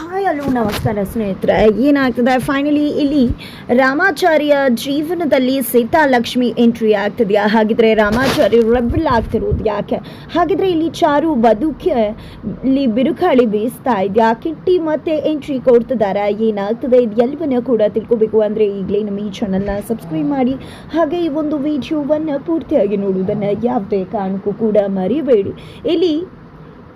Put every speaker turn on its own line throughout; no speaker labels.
Hi, ಅಲ್ಲೂ ನಮಸ್ಕಾರ ಸ್ನೇಹಿತರೆ. ಏನಾಗ್ತದೆ? ಫೈನಲಿ ಇಲ್ಲಿ ರಾಮಾಚಾರ್ಯ ಜೀವನದಲ್ಲಿ ಸೀತಾಲಕ್ಷ್ಮಿ ಎಂಟ್ರಿ ಆಗ್ತಿದೆಯಾ? ಹಾಗಿದ್ರೆ ರಾಮಾಚಾರ್ಯ ರೆಬಲ್ ಆಗ್ತಿರೋದು ಯಾಕೆ? ಹಾಗಿದ್ರೆ ಇಲ್ಲಿ ಚಾರು ಬದುಕೆ, ಇಲ್ಲಿ ಬಿರುಗಾಳಿ ಬೀಸ್ತಾ ಇದೆಯಾ? ಕಿಟ್ಟಿ ಮತ್ತೆ ಎಂಟ್ರಿ ಕೊಡ್ತಿದ್ದಾರೆ ಏನಾಗ್ತದೆ? ಇದು ಎಲ್ಲವನ್ನ ಕೂಡ ತಿಳ್ಕೊಬೇಕು ಅಂದರೆ ಈಗಲೇ ನಮ್ಮ ಈ ಚಾನಲ್ನ ಸಬ್ಸ್ಕ್ರೈಬ್ ಮಾಡಿ. ಹಾಗೆ ಈ ಒಂದು ವಿಡಿಯೋವನ್ನು ಪೂರ್ತಿಯಾಗಿ ನೋಡುವುದನ್ನು ಯಾವುದೇ ಕಾರಣಕ್ಕೂ ಕೂಡ ಮರಿಬೇಡಿ. ಇಲ್ಲಿ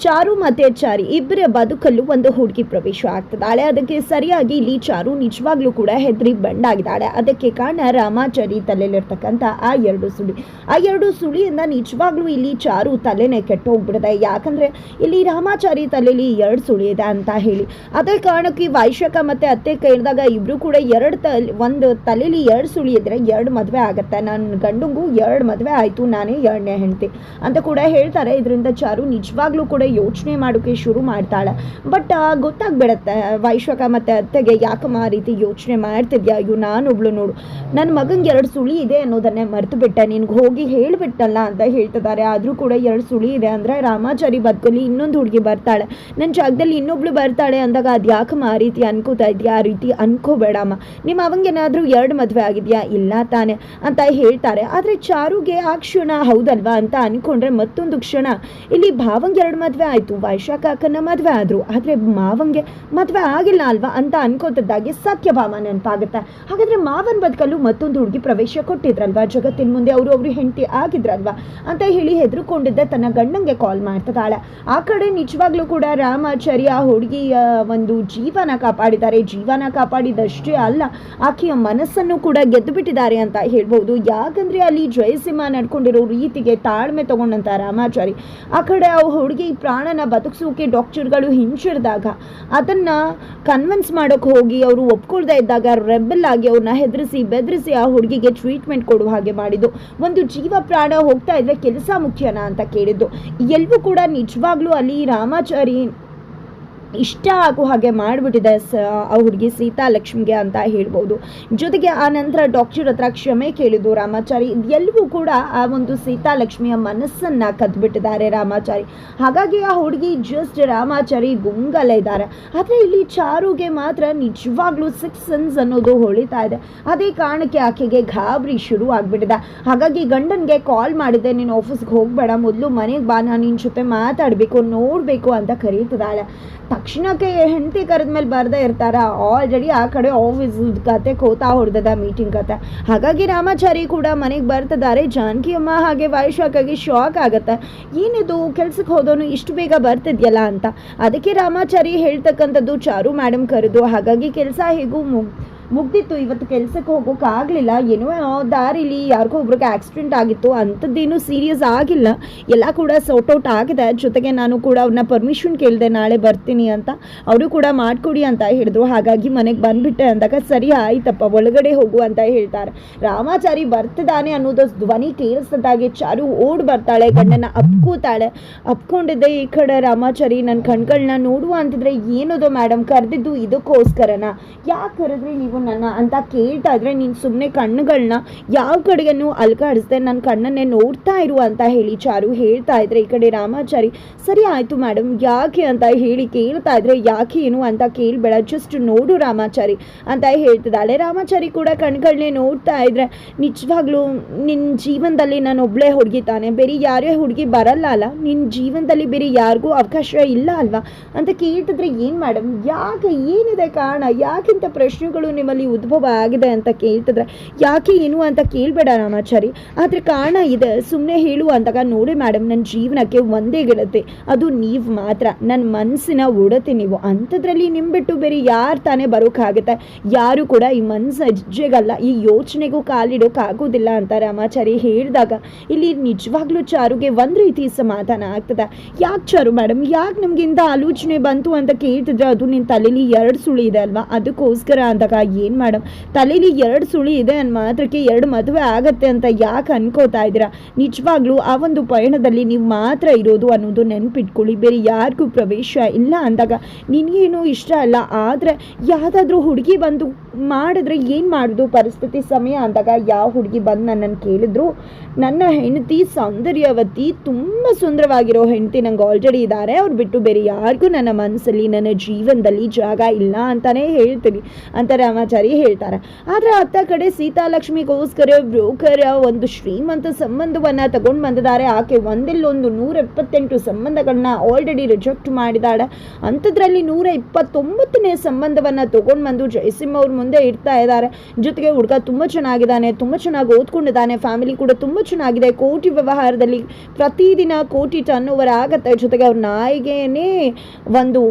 ಚಾರು ಮತ್ತೆ ಚಾರಿ ಇಬ್ಬರ ಬದುಕಲ್ಲೂ ಒಂದು ಹುಡುಗಿ ಪ್ರವೇಶ ಆಗ್ತದಾಳೆ. ಅದಕ್ಕೆ ಸರಿಯಾಗಿ ಇಲ್ಲಿ ಚಾರು ನಿಜವಾಗ್ಲೂ ಕೂಡ ಹೆದರಿ ಬಂಡಾಗಿದ್ದಾಳೆ ಅದಕ್ಕೆ ಕಾರಣ ರಾಮಾಚಾರಿ ತಲೆಯಲ್ಲಿರ್ತಕ್ಕಂಥ ಆ ಎರಡು ಸುಳಿ. ಆ ಎರಡು ಸುಳಿಯಿಂದ ನಿಜವಾಗ್ಲೂ ಇಲ್ಲಿ ಚಾರು ತಲೆನೇ ಕೆಟ್ಟು ಹೋಗ್ಬಿಡದೆ ಯಾಕಂದ್ರೆ ಇಲ್ಲಿ ರಾಮಾಚಾರಿ ತಲೆಯಲ್ಲಿ ಎರಡು ಸುಳಿ ಇದೆ ಅಂತ ಹೇಳಿ. ಅದೇ ಕಾರಣಕ್ಕೆ ವೈಶಾಖ ಮತ್ತೆ ಅತ್ತೆ ಕೇಳಿದಾಗ ಇಬ್ರು ಕೂಡ ಎರಡು ತಲೆ ಒಂದು ತಲೆಯಲ್ಲಿ ಎರಡು ಸುಳಿ ಇದ್ರೆ ಎರಡು ಮದುವೆ ಆಗತ್ತೆ. ನನ್ನ ಗಂಡಂಗೂ ಎರಡು ಮದುವೆ ಆಯ್ತು. ನಾನೇ ಎರಡನೇ ಹೆಂಡತಿ ಅಂತ ಕೂಡ ಹೇಳ್ತಾರೆ. ಇದರಿಂದ ಚಾರು ನಿಜವಾಗ್ಲೂ ಕೂಡ ಯೋಚನೆ ಮಾಡೋಕೆ ಶುರು ಮಾಡ್ತಾಳೆ. ಬಟ್ ಗೊತ್ತಾಗ್ಬಿಡತ್ತೆ ವೈಶ್ವಕ ಮತ್ತೆ ಅತ್ತೆಗೆ ಯಾಕಮ್ಮ ಆ ರೀತಿ ಯೋಚನೆ ಮಾಡ್ತಿದ್ಯಾ? ಅಯ್ಯೋ, ನಾನೊಬ್ಳು ನೋಡು. ನನ್ನ ಮಗಂಗೆ ಎರಡು ಸುಳಿ ಇದೆ ಅನ್ನೋದನ್ನೇ ಮರೆತು ಬಿಟ್ಟೆ. ನಿನ್ಗೆ ಹೋಗಿ ಹೇಳಿಬಿಟ್ಟಲ್ಲ ಅಂತ ಹೇಳ್ತಿದ್ದಾರೆ. ಆದರೂ ಕೂಡ ಎರಡು ಸುಳಿ ಇದೆ ಅಂದರೆ ರಾಮಾಚಾರಿ ಬದುಕಲ್ಲಿ ಇನ್ನೊಂದು ಹುಡುಗಿ ಬರ್ತಾಳೆ. ನನ್ನ ಜಾಗದಲ್ಲಿ ಇನ್ನೊಬ್ಳು ಬರ್ತಾಳೆ ಅಂದಾಗ ಅದು ಯಾಕಮ್ಮ ಆ ರೀತಿ ಅನ್ಕೋತಾ ಇದೆಯಾ? ಆ ರೀತಿ ಅನ್ಕೋಬೇಡಮ್ಮ. ನಿಮ್ಮ ಅವಂಗೇನಾದರೂ ಎರಡು ಮದುವೆ ಆಗಿದೆಯಾ? ಇಲ್ಲ ತಾನೆ ಅಂತ ಹೇಳ್ತಾರೆ. ಆದರೆ ಚಾರುಗೆ ಆ ಕ್ಷಣ ಹೌದಲ್ವಾ ಅಂತ ಅನ್ಕೊಂಡ್ರೆ ಮತ್ತೊಂದು ಕ್ಷಣ. ಇಲ್ಲಿ ಭಾವಂಗೆ ಎರಡು ಮದುವೆ ಆಯಿತು. ವೈಶಾಖ ಅಕ್ಕನ ಮದುವೆ ಆದರು. ಆದರೆ ಮಾವಂಗೆ ಮದುವೆ ಆಗಿಲ್ಲ ಅಲ್ವಾ ಅಂತ ಅನ್ಕೋತಿದ್ದಾಗೆ ಸತ್ಯಭಾಮ ನೆನಪಾಗುತ್ತೆ. ಹಾಗಾದರೆ ಮಾವನ ಬದುಕಲ್ಲೂ ಮತ್ತೊಂದು ಹುಡುಗಿ ಪ್ರವೇಶ ಕೊಟ್ಟಿದ್ರಲ್ವಾ? ಜಗತ್ತಿನ ಮುಂದೆ ಅವರು ಅವರು ಹೆಂಡತಿ ಆಗಿದ್ರಲ್ವಾ? ಅಂತ ಹೇಳಿ ಹೆದರ್ಕೊಂಡಿದ್ದೆ ತನ್ನ ಗಂಡಂಗೆ ಕಾಲ್ ಮಾಡ್ತಿದ್ದಾಳೆ. ಆ ಕಡೆ ನಿಜವಾಗ್ಲೂ ಕೂಡ ರಾಮಾಚಾರ್ಯ ಹುಡುಗಿಯ ಒಂದು ಜೀವನ ಕಾಪಾಡಿದ್ದಾರೆ. ಜೀವನ ಕಾಪಾಡಿದಷ್ಟೇ ಅಲ್ಲ, ಆಕೆಯ ಮನಸ್ಸನ್ನು ಕೂಡ ಗೆದ್ದು ಬಿಟ್ಟಿದ್ದಾರೆ ಅಂತ ಹೇಳ್ಬೋದು. ಯಾಕಂದರೆ ಅಲ್ಲಿ ಜಯಸಿಂಹ ನಡ್ಕೊಂಡಿರೋ ರೀತಿಗೆ ತಾಳ್ಮೆ ತಗೊಂಡಂತ ರಾಮಾಚಾರಿ. ಆ ಕಡೆ ಆ ಹುಡುಗಿ ಪ್ರಾಣನ ಬದುಕಿಸೋಕೆ ಡಾಕ್ಟರ್ಗಳು ಹಿಂಚಿಡ್ದಾಗ ಅದನ್ನು ಕನ್ವಿನ್ಸ್ ಮಾಡೋಕ್ಕೆ ಹೋಗಿ ಅವರು ಒಪ್ಕೊಳ್ದೇ ಇದ್ದಾಗ ರೆಬಲ್ ಆಗಿ ಅವ್ರನ್ನ ಹೆದರಿಸಿ, ಬೆದರಿಸಿ ಆ ಹುಡುಗಿಗೆ ಟ್ರೀಟ್ಮೆಂಟ್ ಕೊಡುವ ಹಾಗೆ ಮಾಡಿದ್ದು. ಒಂದು ಜೀವ ಪ್ರಾಣ ಹೋಗ್ತಾ ಇದ್ರೆ ಕೆಲಸ ಮುಖ್ಯನಾ ಅಂತ ಕೇಳಿದ್ದು. ಎಲ್ಲವೂ ಕೂಡ ನಿಜವಾಗ್ಲೂ ಅಲ್ಲಿ ರಾಮಾಚಾರಿ ಇಷ್ಟ ಆಗೋ ಹಾಗೆ ಮಾಡಿಬಿಟ್ಟಿದೆ ಸ, ಆ ಹುಡುಗಿ ಸೀತಾ ಲಕ್ಷ್ಮಿಗೆ ಅಂತ ಹೇಳ್ಬೋದು. ಜೊತೆಗೆ ಆ ನಂತರ ಡಾಕ್ಟರ್ ಹತ್ರ ಕ್ಷಮೆ ಕೇಳಿದ್ದು ರಾಮಾಚಾರಿ. ಎಲ್ಲವೂ ಕೂಡ ಆ ಒಂದು ಸೀತಾ ಲಕ್ಷ್ಮಿಯ ಮನಸ್ಸನ್ನು ಕದ್ಬಿಟ್ಟಿದ್ದಾರೆ ರಾಮಾಚಾರಿ. ಹಾಗಾಗಿ ಆ ಹುಡುಗಿ ಜಸ್ಟ್ ರಾಮಾಚಾರಿ ಗುಂಗಲ ಇದ್ದಾರೆ. ಆದರೆ ಇಲ್ಲಿ ಚಾರುಗೆ ಮಾತ್ರ ನಿಜವಾಗ್ಲೂ ಸಿಕ್ಸ್ ಸೆನ್ಸ್ ಅನ್ನೋದು ಹೊಳಿತಾ ಇದೆ. ಅದೇ ಕಾರಣಕ್ಕೆ ಆಕೆಗೆ ಗಾಬರಿ ಶುರು ಆಗಿಬಿಟ್ಟಿದೆ. ಹಾಗಾಗಿ ಗಂಡನಿಗೆ ಕಾಲ್ ಮಾಡಿದೆ, ನೀನು ಆಫೀಸ್ಗೆ ಹೋಗಬೇಡ, ಮೊದಲು ಮನೆಗೆ ಬಾ, ನಾನು ನಿನ್ನ ಜೊತೆ ಮಾತಾಡಬೇಕು, ನೋಡಬೇಕು ಅಂತ ಕರೀತಿದ್ದಾಳೆ. ತಕ್ಷಣಕ್ಕೆ ಹೆಂಡತಿ ಕರೆದ್ಮೇಲೆ ಬರ್ದೇ ಇರ್ತಾರ. ಆಲ್ರೆಡಿ ಆ ಕಡೆ ಆಫೀಸ್ ಕತೆ ಕೋತಾ ಹೊಡೆದದ ಮೀಟಿಂಗ್ ಕತೆ. ಹಾಗಾಗಿ ರಾಮಾಚಾರಿ ಕೂಡ ಮನೆಗೆ ಬರ್ತಿದ್ದಾರೆ. ಜಾನಕಿ ಅಮ್ಮ ಹಾಗೆ ವೈಶಾಖಗೆ ಶಾಕ್ ಆಗುತ್ತೆ. ಏನಿದು ಕೆಲ್ಸಕ್ಕೆ ಹೋದವನು ಇಷ್ಟು ಬೇಗ ಬರ್ತಿದ್ಯಲ್ಲ ಅಂತ. ಅದಕ್ಕೆ ರಾಮಾಚಾರಿ ಹೇಳ್ತಕ್ಕಂಥದ್ದು ಚಾರು ಮೇಡಮ್ ಕರೆದು. ಹಾಗಾಗಿ ಕೆಲಸ ಹೇಗೂ ಮುಗ್ದಿತ್ತು. ಇವತ್ತು ಕೆಲಸಕ್ಕೆ ಆಗಲಿಲ್ಲ. ಏನೋ ದಾರಿಲಿ ಯಾರಿಗೋ ಒಬ್ರಿಗೆ ಆಕ್ಸಿಡೆಂಟ್ ಆಗಿತ್ತು. ಅಂಥದ್ದೇನು ಸೀರಿಯಸ್ ಆಗಿಲ್ಲ. ಎಲ್ಲ ಕೂಡ ಸೌಟೌಟ್ ಔಟ್ ಆಗಿದೆ. ಜೊತೆಗೆ ನಾನು ಕೂಡ ಅವ್ರನ್ನ ಪರ್ಮಿಷನ್ ಕೇಳಿದೆ, ನಾಳೆ ಬರ್ತೀನಿ ಅಂತ. ಅವರು ಕೂಡ ಮಾಡಿಕೊಡಿ ಅಂತ ಹೇಳಿದ್ರು. ಹಾಗಾಗಿ ಮನೆಗೆ ಬಂದುಬಿಟ್ಟೆ ಅಂದಾಗ ಸರಿ ಆಯ್ತಪ್ಪ, ಒಳಗಡೆ ಹೋಗು ಅಂತ ಹೇಳ್ತಾರೆ. ರಾಮಾಚಾರಿ ಬರ್ತಿದ್ದಾನೆ ಅನ್ನೋದು ಧ್ವನಿ ಕೇಳಿಸ್ದಾಗೆ ಚಾರು ಓಡ್ ಬರ್ತಾಳೆ ಗಂಡನ ಅಪ್ಕೋತಾಳೆ. ಅಪ್ಕೊಂಡಿದ್ದೆ ಈ ಕಡೆ ರಾಮಾಚಾರಿ ನನ್ನ ಕಣ್ಗಳನ್ನ ನೋಡುವ ಅಂತಿದ್ರೆ ಏನದು ಮೇಡಮ್ ಕರೆದಿದ್ದು ಇದಕ್ಕೋಸ್ಕರನ? ಯಾಕೆ ಕರೆದ್ರಿ ನೀವು? ನನ್ನ ಅಂತ ಕೇಳ್ತಾ ಇದ್ರೆ ನೀನು ಸುಮ್ಮನೆ ಕಣ್ಣುಗಳನ್ನ ಯಾವ ಕಡೆಗೂ ಅಲ್ಕಾಡಿಸ್ದೆ ನನ್ನ ಕಣ್ಣನ್ನೇ ನೋಡ್ತಾ ಇರು ಅಂತ ಹೇಳಿ ಚಾರು ಹೇಳ್ತಾ ಇದ್ರೆ ಈ ಕಡೆ ರಾಮಾಚಾರಿ, ಸರಿ ಆಯಿತು ಮೇಡಮ್ ಯಾಕೆ ಅಂತ ಹೇಳಿ ಕೇಳ್ತಾ ಇದ್ರೆ ಯಾಕೆ ಏನು ಅಂತ ಕೇಳಬೇಡ ಜಸ್ಟ್ ನೋಡು ರಾಮಾಚಾರಿ ಅಂತ ಹೇಳ್ತಿದ್ದಾಳೆ. ರಾಮಾಚಾರಿ ಕೂಡ ಕಣ್ಗಳನ್ನೇ ನೋಡ್ತಾ ಇದ್ರೆ ನಿಜವಾಗ್ಲೂ ನಿನ್ನ ಜೀವನದಲ್ಲಿ ನಾನು ಒಬ್ಬಳೇ ಹುಡುಗಿ ತಾನೆ, ಬೇರೆ ಯಾರೇ ಹುಡುಗಿ ಬರಲ್ಲ ಅಲ್ಲ ನಿನ್ನ ಜೀವನದಲ್ಲಿ ಬೇರೆ ಯಾರಿಗೂ ಅವಕಾಶ ಇಲ್ಲ ಅಲ್ವಾ? ಅಂತ ಕೇಳ್ತಿದ್ರೆ ಏನು ಮೇಡಮ್ ಯಾಕೆ ಏನಿದೆ ಕಾರಣ? ಯಾಕಿಂತ ಪ್ರಶ್ನೆಗಳು ನಿಮ್ಮಲ್ಲಿ ಉದ್ಭವ ಆಗಿದೆ ಅಂತ ಕೇಳ್ತಿದ್ರೆ, ಯಾಕೆ ಏನು ಅಂತ ಕೇಳಬೇಡ ರಾಮಾಚಾರಿ. ಆದರೆ ಕಾರಣ ಇದೆ. ಸುಮ್ಮನೆ ಹೇಳು ಅಂತಾಗ ನೋಡಿ ಮೇಡಮ್ ನನ್ನ ಜೀವನಕ್ಕೆ ಒಂದೇ ಗೆಳತಿ. ಅದು ನೀವು ಮಾತ್ರ. ನನ್ನ ಮನಸ್ಸಿನ ಒಡತಿ ನೀವು. ಅಂಥದ್ರಲ್ಲಿ ನಿಮ್ಮ ಬಿಟ್ಟು ಬೇರೆ ಯಾರು ತಾನೇ ಬರೋಕ್ಕಾಗುತ್ತೆ ಯಾರು ಕೂಡ ಈ ಮನಸ್ಸು ಹೆಜ್ಜೆಗಲ್ಲ ಈ ಯೋಚನೆಗೂ ಕಾಲಿಡೋಕ್ಕಾಗೋದಿಲ್ಲ ಅಂತ ರಾಮಾಚಾರಿ ಹೇಳಿದಾಗ, ಇಲ್ಲಿ ನಿಜವಾಗ್ಲೂ ಚಾರುಗೆ ಒಂದು ರೀತಿ ಸಮಾಧಾನ ಆಗ್ತದೆ. ಯಾಕೆ ಚಾರು ಮೇಡಮ್ ಯಾಕೆ ನಮಗಿಂತ ಆಲೋಚನೆ ಬಂತು ಅಂತ ಕೇಳ್ತಿದ್ರೆ, ಅದು ನಿನ್ನ ತಲೆಯಲ್ಲಿ ಎರಡು ಸುಳಿ ಇದೆ ಅಲ್ವಾ? ಅದಕ್ಕೋಸ್ಕರ ಅಂದಾಗ ಏನು ಮೇಡಮ್ ತಲೆಯಲ್ಲಿ ಎರಡು ಸುಳಿ ಇದೆ ನನ್ನ ಮಾತ್ರಕ್ಕೆ ಎರಡು ಮದುವೆ ಆಗತ್ತೆ ಅಂತ ಯಾಕೆ ಅನ್ಕೋತಾ ಇದ್ದೀರಾ? ನಿಜವಾಗ್ಲೂ ಆ ಒಂದು ಪಯಣದಲ್ಲಿ ನೀವು ಮಾತ್ರ ಇರೋದು ಅನ್ನೋದು ನೆನ್ಪಿಟ್ಕೊಳ್ಳಿ. ಬೇರೆ ಯಾರಿಗೂ ಪ್ರವೇಶ ಇಲ್ಲ ಅಂದಾಗ ನಿನಗೇನು ಇಷ್ಟ ಅಲ್ಲ. ಆದರೆ ಯಾವುದಾದ್ರೂ ಹುಡುಗಿ ಬಂದು ಮಾಡಿದ್ರೆ ಏನು ಮಾಡೋದು? ಪರಿಸ್ಥಿತಿ ಸಮಯ ಅಂದಾಗ ಯಾವ ಹುಡುಗಿ ಬಂದು ನನ್ನನ್ನು ಕೇಳಿದ್ರು, ನನ್ನ ಹೆಂಡತಿ ಸೌಂದರ್ಯವತಿ ತುಂಬ ಸುಂದರವಾಗಿರೋ ಹೆಂಡತಿ ನಂಗೆ ಆಲ್ರೆಡಿ ಇದ್ದಾರೆ ಅವ್ರು ಬಿಟ್ಟು ಬೇರೆ ಯಾರಿಗೂ ನನ್ನ ಮನಸ್ಸಲ್ಲಿ ನನ್ನ ಜೀವನದಲ್ಲಿ ಜಾಗ ಇಲ್ಲ ಅಂತಲೇ ಹೇಳ್ತೀನಿ. ಅಂತ ರಾಮಾಚಾರಿ ಹೇಳ್ತಾರೆ. ಆದರೆ ಅತ್ತ ಕಡೆ ಸೀತಾಲಕ್ಷ್ಮಿಗೋಸ್ಕರ ಬ್ರೋಕರ್ ಒಂದು ಶ್ರೀಮಂತ ಸಂಬಂಧವನ್ನು ತಗೊಂಡು ಬಂದಿದ್ದಾರೆ. ಆಕೆ ಒಂದಿಲ್ಲೊಂದು ನೂರ ಇಪ್ಪತ್ತೆಂಟು ಸಂಬಂಧಗಳನ್ನ ಆಲ್ರೆಡಿ ರಿಜೆಕ್ಟ್ ಮಾಡಿದಾಳೆ ಅಂಥದ್ರಲ್ಲಿ ನೂರ ಇಪ್ಪತ್ತೊಂಬತ್ತನೇ ಸಂಬಂಧವನ್ನು ತಗೊಂಡು ಬಂದು ಜಯಸಿಂಹ ಅವ್ರ ಮುಂದೆ ಇಡ್ತಾ ಇದ್ದಾರೆ. ಜೊತೆಗೆ ಹುಡುಗ ತುಂಬ ಚೆನ್ನಾಗಿದ್ದಾನೆ, ತುಂಬ ಚೆನ್ನಾಗಿ ಓದ್ಕೊಂಡಿದ್ದಾನೆ ಫ್ಯಾಮಿಲಿ ಕೂಡ ತುಂಬ ಚೆನ್ನಾಗಿದೆ. ಕೋಟಿ ವ್ಯವಹಾರದಲ್ಲಿ ಪ್ರತಿದಿನ ಕೋಟಿ ಟರ್ನ್ ಓವರ್ ಆಗತ್ತೆ ಜೊತೆಗೆ ಅವ್ರ ನಾಯಿಗೆನೇ ಒಂದು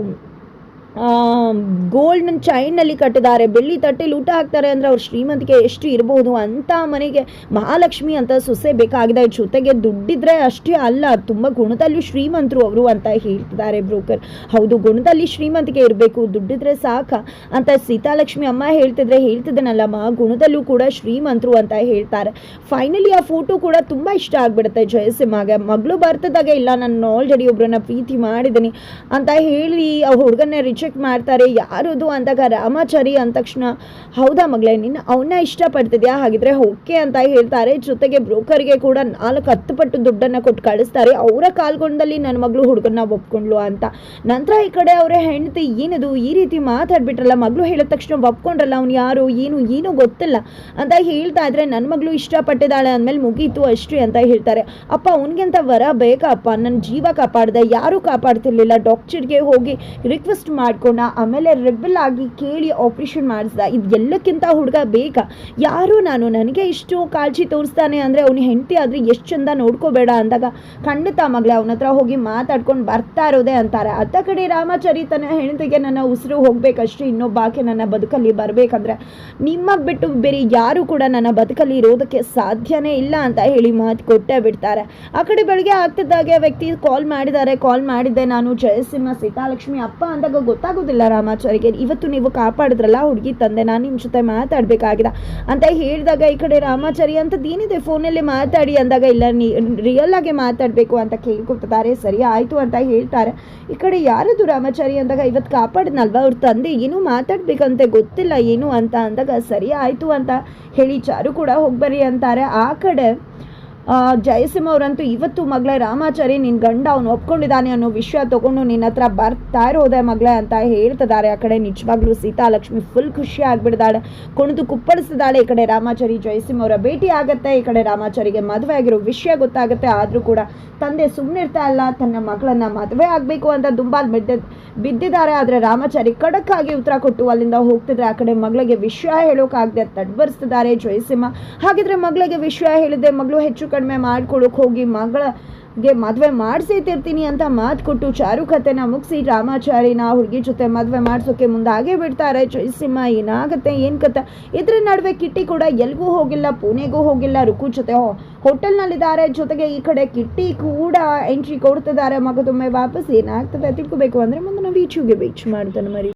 ಗೋಲ್ಡ್ನ ಚೈನಲ್ಲಿ ಕಟ್ಟಿದ್ದಾರೆ. ಬೆಳ್ಳಿ ತಟ್ಟೆಲಿ ಊಟ ಹಾಕ್ತಾರೆ ಅಂದರೆ ಅವ್ರ ಶ್ರೀಮಂತಿಕೆ ಎಷ್ಟು ಇರಬಹುದು ಅಂತ ಮನೆಗೆ ಮಹಾಲಕ್ಷ್ಮಿ ಅಂತ ಸೊಸೆ ಬೇಕಾಗಿದೆ. ಜೊತೆಗೆ ದುಡ್ಡಿದ್ರೆ ಅಷ್ಟೇ ಅಲ್ಲ, ತುಂಬ ಗುಣದಲ್ಲಿ ಶ್ರೀಮಂತರು ಅವರು ಅಂತ ಹೇಳ್ತಿದ್ದಾರೆ ಬ್ರೋಕರ್. ಹೌದು, ಗುಣದಲ್ಲಿ ಶ್ರೀಮಂತಿಕೆ ಇರಬೇಕು, ದುಡ್ಡಿದ್ರೆ ಸಾಕ ಅಂತ ಸೀತಾಲಕ್ಷ್ಮಿ ಅಮ್ಮ ಹೇಳ್ತಿದ್ರೆ ಹೇಳ್ತಿದ್ದನಲ್ಲಮ್ಮ ಗುಣದಲ್ಲೂ ಕೂಡ ಶ್ರೀಮಂತರು ಅಂತ ಹೇಳ್ತಾರೆ. ಫೈನಲಿ ಆ ಫೋಟೋ ಕೂಡ ತುಂಬ ಇಷ್ಟ ಆಗಿಬಿಡುತ್ತೆ ಜಯಸಿಂಹಗೆ. ಮಗಳು ಬರ್ತದಾಗ ಇಲ್ಲ, ನಾನು ಆಲ್ರೆಡಿ ಒಬ್ಬರನ್ನ ಪ್ರೀತಿ ಮಾಡಿದ್ದೀನಿ ಅಂತ ಹೇಳಿ ಆ ಹುಡುಗನ ರಿಜೆಕ್ಟ್ ಮಾಡ್ತಾರೆ, ಯಾರದು ಅಂದಾಗ ರಾಮಾಚಾರಿ ಅಂದ ತಕ್ಷಣ, ಹೌದಾ ಮಗಳೇ, ನಿನ್ನ ಅವನ್ನ ಇಷ್ಟಪಡ್ತಿದ್ಯಾ? ಹಾಗಿದ್ರೆ ಓಕೆ ಅಂತ ಹೇಳ್ತಾರೆ. ಜೊತೆಗೆ ಬ್ರೋಕರ್ಗೆ ಕೂಡ ನಾಲ್ಕು ಹತ್ತು ಪಟ್ಟು ದುಡ್ಡನ್ನು ಕೊಟ್ಟು ಕಳಿಸ್ತಾರೆ. ಅವರ ಕಾಲ್ಗೊಂಡಲ್ಲಿ ನನ್ನ ಮಗಳು ಹುಡುಗನ್ನ ಒಪ್ಕೊಂಡ್ಲು ಅಂತ. ನಂತರ ಈ ಕಡೆ ಅವರ ಹೆಂಡತಿ, ಏನದು? ಈ ರೀತಿ ಮಾತಾಡ್ಬಿಟ್ರಲ್ಲ, ಮಗಳು ಹೇಳಿದ ತಕ್ಷಣ ಒಪ್ಕೊಂಡ್ರಲ್ಲ ಅವ್ನು ಯಾರು? ಏನು ಏನು ಗೊತ್ತಿಲ್ಲ ಅಂತ ಹೇಳ್ತಾ ಇದ್ರೆ ನನ್ನ ಮಗಳು ಇಷ್ಟಪಟ್ಟಿದ್ದಾಳೆ ಅಂದಮೇಲೆ ಮುಗೀತು ಅಷ್ಟೇ ಅಂತ ಹೇಳ್ತಾರೆ. ಅಪ್ಪ, ಅವನಿಗೆಂತ ವರ ಬೇಕಪ್ಪ ನನ್ನ ಜೀವ ಕಾಪಾಡ್ದೆ. ಯಾರು ಕಾಪಾಡ್ತಿರ್ಲಿಲ್ಲ. ಡಾಕ್ಟರ್ಗೆ ಹೋಗಿ ರಿಕ್ವೆಸ್ಟ್ ಮಾಡ್ಕೊಂಡ. ಆಮೇಲೆ ರೆಬಲ್ ಆಗಿ ಕೇಳಿ ಆಪ್ರೇಷನ್ ಮಾಡಿಸ್ದ. ಇದು ಎಲ್ಲಕ್ಕಿಂತ ಹುಡುಗ ಬೇಗ. ಯಾರು ನಾನು? ನನಗೆ ಇಷ್ಟು ಕಾಳಜಿ ತೋರಿಸ್ತಾನೆ ಅಂದರೆ ಅವನು ಹೆಂಡತಿ ಆದರೆ ಎಷ್ಟು ಚಂದ ನೋಡ್ಕೋಬೇಡ ಅಂದಾಗ ಖಂಡಿತ ಮಗಳೇ, ಅವನ ಹತ್ರ ಹೋಗಿ ಮಾತಾಡ್ಕೊಂಡು ಬರ್ತಾ ಇರೋದೇ ಅಂತಾರೆ. ಅತ್ತ ಕಡೆ ರಾಮಾಚಾರಿ ತನ್ನ ಹೆಂಡತಿಗೆ ನನ್ನ ಉಸಿರು ಹೋಗ್ಬೇಕಷ್ಟೇ, ಇನ್ನೊಬ್ಬ ಆಕೆ ನನ್ನ ಬದುಕಲ್ಲಿ ಬರಬೇಕಂದ್ರೆ. ನಿಮ್ಮ ಬಿಟ್ಟು ಬೇರೆ ಯಾರು ಕೂಡ ನನ್ನ ಬದುಕಲ್ಲಿ ಇರೋದಕ್ಕೆ ಸಾಧ್ಯನೇ ಇಲ್ಲ ಅಂತ ಹೇಳಿ ಮಾತು ಕೊಟ್ಟೇ ಬಿಡ್ತಾರೆ. ಆ ಕಡೆ ಬೆಳಗ್ಗೆ ಆಗ್ತಿದ್ದಾಗೆ ವ್ಯಕ್ತಿ ಕಾಲ್ ಮಾಡಿದ್ದಾರೆ. ಕಾಲ್ ಮಾಡಿದ್ದೆ ನಾನು ಜಯಸಿಂಹ, ಸೀತಾಲಕ್ಷ್ಮಿ ಅಪ್ಪ ಅಂದಾಗ ಗೊತ್ತಾಗೋದಿಲ್ಲ ರಾಮಾಚಾರಿಗೆ ಇವತ್ತು ನೀವು ಕಾಪಾಡಿದ್ರಲ್ಲ ಹುಡುಗಿ ತಂದೆ, ನಾನು ನಿಮ್ಮ ಜೊತೆ ಮಾತಾಡಬೇಕಾಗಿದೆ. ಅಂತ ಹೇಳಿದಾಗ ಈ ಕಡೆ ರಾಮಾಚಾರಿ ಅಂಥದ್ದು ಏನಿದೆ? ಫೋನಲ್ಲಿ ಮಾತಾಡಿ ಅಂದಾಗ ಇಲ್ಲ, ನೀ ರಿಯಲ್ ಆಗಿ ಮಾತಾಡಬೇಕು ಅಂತ ಕೇಳ್ಕೊಳ್ತಾರೆ ಸರಿ, ಆಯಿತು ಅಂತ ಹೇಳ್ತಾರೆ. ಈ ಕಡೆ ಯಾರದು ರಾಮಾಚಾರಿ ಅಂದಾಗ ಇವತ್ತು ಕಾಪಾಡಿದ್ನಲ್ವ? ಅವ್ರ ತಂದೆ ಏನೂ ಮಾತಾಡ್ಬೇಕಂತೆ ಗೊತ್ತಿಲ್ಲ ಏನು ಅಂತ ಅಂದಾಗ ಸರಿ, ಆಯಿತು ಅಂತ ಹೇಳಿ, ಚಾರು ಕೂಡ ಹೋಗ್ಬರ್ರಿ ಅಂತಾರೆ. ಆ ಕಡೆ ಜಯಸಿಂಹ ಅವರಂತೂ ಇವತ್ತು ಮಗಳೇ ರಾಮಾಚಾರಿ ನಿನ್ನ ಗಂಡ ಅವನು ಒಪ್ಕೊಂಡಿದ್ದಾನೆ ಅನ್ನೋ ವಿಷಯ ತಗೊಂಡು ನಿನ್ನ ಹತ್ರ ಬರ್ತಾ ಇರೋದೆ ಮಗಳೇ ಅಂತ ಹೇಳ್ತಿದ್ದಾರೆ. ಆ ಕಡೆ ನಿಜವಾಗ್ಲೂ ಸೀತಾಲಕ್ಷ್ಮಿ ಫುಲ್ ಖುಷಿ ಆಗ್ಬಿಡ್ದಾಳೆ, ಕುಣಿದು ಕುಪ್ಪಳಿಸಿದಾಳೆ ಈ ಕಡೆ ರಾಮಾಚಾರಿ, ಜಯಸಿಂಹ ಅವರ ಭೇಟಿ ಆಗತ್ತೆ, ಈ ಕಡೆ ರಾಮಾಚಾರಿಗೆ ಮದುವೆ ಆಗಿರೋ ವಿಷಯ ಗೊತ್ತಾಗುತ್ತೆ. ಆದರೂ ಕೂಡ ತಂದೆ ಸುಮ್ಮನಿರ್ತಾ ಇಲ್ಲ, ತನ್ನ ಮಗಳನ್ನ ಮದುವೆ ಆಗಬೇಕು ಅಂತ ದುಂಬಾಲ್ ಬಿದ್ದ, ಬಿದ್ದಿದ್ದಾರೆ. ಆದರೆ ರಾಮಾಚಾರಿ ಖಡಕ್ ಆಗಿ ಉತ್ತರ ಕೊಟ್ಟು ಅಲ್ಲಿಂದ ಹೋಗ್ತಿದ್ರೆ ಆ ಕಡೆ ಮಗಳಿಗೆ ವಿಷಯ ಹೇಳೋಕ್ಕಾಗದೆ ತಡ್ಬರ್ಸ್ತಿದ್ದಾರೆ ಜಯಸಿಂಹ. ಹಾಗಿದ್ರೆ ಮಗಳಿಗೆ ವಿಷಯ ಹೇಳಿದೆ ಮಗಳು ಹೆಚ್ಚು ಕಡಿಮೆ ಮಾಡ್ಕೊಳಕ್ ಹೋಗಿ ಮಗಳಗೆ ಮದುವೆ ಮಾಡಿಸಿತಿರ್ತೀನಿ ಅಂತ ಮಾತು ಕೊಟ್ಟು ಚಾರು ಕಥೆನ ಮುಗಿಸಿ ರಾಮಾಚಾರಿನ ಹುಡುಗಿ ಜೊತೆ ಮದುವೆ ಮಾಡಿಸೋಕೆ ಮುಂದಾಗೇ ಬಿಡ್ತಾರೆ. ಸಿಂಹ ಏನಾಗುತ್ತೆ, ಏನು ಕಥೆ ಇದ್ರ ನಡುವೆ ಕಿಟ್ಟಿ ಕೂಡ ಎಲ್ಗೂ ಹೋಗಿಲ್ಲ, ಪುಣೆಗೂ ಹೋಗಿಲ್ಲ. ರುಕು ಜೊತೆ ಹೋಟೆಲ್ನಲ್ಲಿದ್ದಾರೆ. ಜೊತೆಗೆ ಈ ಕಡೆ ಕಿಟ್ಟಿ ಕೂಡ ಎಂಟ್ರಿ ಕೊಡ್ತಿದ್ದಾರೆ. ಮಗದೊಮ್ಮೆ ವಾಪಸ್ ಏನಾಗ್ತದೆ ತಿಳ್ಕೊಬೇಕು ಅಂದರೆ ಮುಂದೆ ನಾವು ಈಚುಗೆ ಬೀಚ್ ಮಾಡ್ತಾನೆ ಮರಿ.